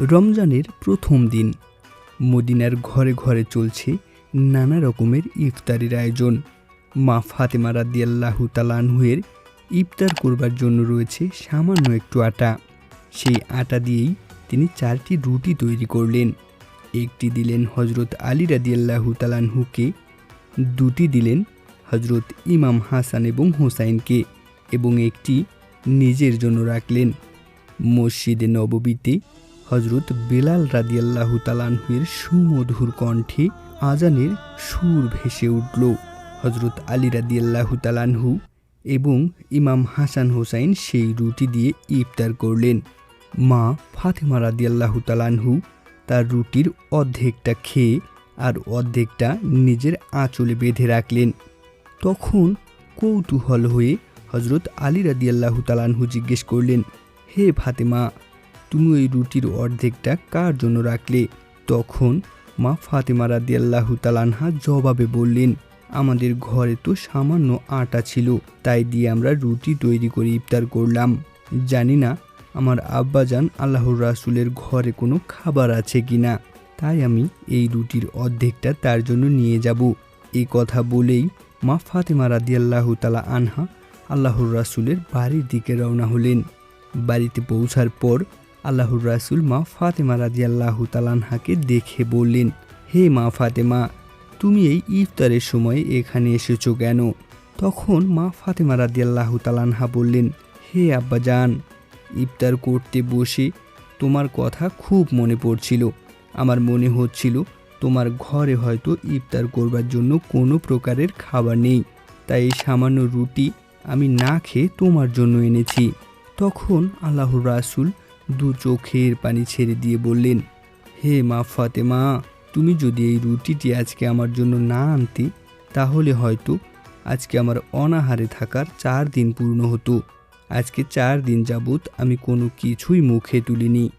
রমজানের প্রথম দিন। মদিনার ঘরে ঘরে চলছে নানা রকমের ইফতারির আয়োজন। মা ফাতেমা রাদিয়াল্লাহু তালানহুয়ের ইফতার করবার জন্য রয়েছে সামান্য একটু আটা। সেই আটা দিয়েই তিনি চারটি রুটি তৈরি করলেন। একটি দিলেন হজরত আলী রাদিয়াল্লাহু তালানহুকে দুটি দিলেন হজরত ইমাম হাসান এবং হোসাইনকে এবং একটি নিজের জন্য রাখলেন। মসজিদে নববীতে হজরত বেলাল রাদিয়াল্লাহু তালানহুয়ের সুমধুর কণ্ঠে আজানের সুর ভেসে উঠল। হজরত আলী রাদিয়াল্লাহু তালানহু এবং ইমাম হাসান হোসাইন সেই রুটি দিয়ে ইফতার করলেন। মা ফাতেমা রাদিয়াল্লাহু তালানহু তার রুটির অর্ধেকটা খেয়ে আর অর্ধেকটা নিজের আঁচলে বেঁধে রাখলেন। তখন কৌতূহল হয়ে হজরত আলী রাদিয়াল্লাহু তালানহু জিজ্ঞেস করলেন, হে ফাতেমা তুমি ওই রুটির অর্ধেকটা কার জন্য রাখলে? তখন মা ফাতেমা রাদিয়াল্লাহু তালানহা জবাবে বললেন, আমাদের ঘরে তো সামান্য আটা ছিল, তাই দিয়ে আমরা রুটি তৈরি করে ইফতার করলাম। জানি না আমার আব্বাজান আল্লাহর রাসুলের ঘরে কোনো খাবার আছে কি না তাই আমি এই রুটির অর্ধেকটা তার জন্য নিয়ে যাব। এই কথা বলেই মা ফাতেমা রাদিয়াল্লাহু তালা আনহা আল্লাহর রাসুলের বাড়ির দিকে রওনা হলেন। বাড়িতে পৌঁছার পর আল্লাহর রাসুল মা ফাতেমা রাদিয়াল্লাহু তালানহাকে দেখে বললেন, হে মা ফাতেমা, তুমি এই ইফতারের সময় এখানে এসেছ কেন? তখন মা ফাতেমা রাদিয়াল্লাহু তালানহা বললেন, হে আব্বাজান ইফতার করতে বসে তোমার কথা খুব মনে পড়ছিল। আমার মনে হচ্ছিল তোমার ঘরে হয়তো ইফতার করবার জন্য কোনো প্রকারের খাবার নেই। তাই এই সামান্য রুটি আমি না খেয়ে তোমার জন্য এনেছি। তখন আল্লাহর রাসুল দু চোখের পানি ছেড়ে দিয়ে বললেন, হে মা ফাতেমা, তুমি যদি এই রুটিটি আজকে আমার জন্য না আনতে, তাহলে হয়তো আজকে আমার অনাহারে থাকার চার দিন পূর্ণ হতো। আজকে চার দিন যাবৎ আমি কোনো কিছুই মুখে তুলিনি।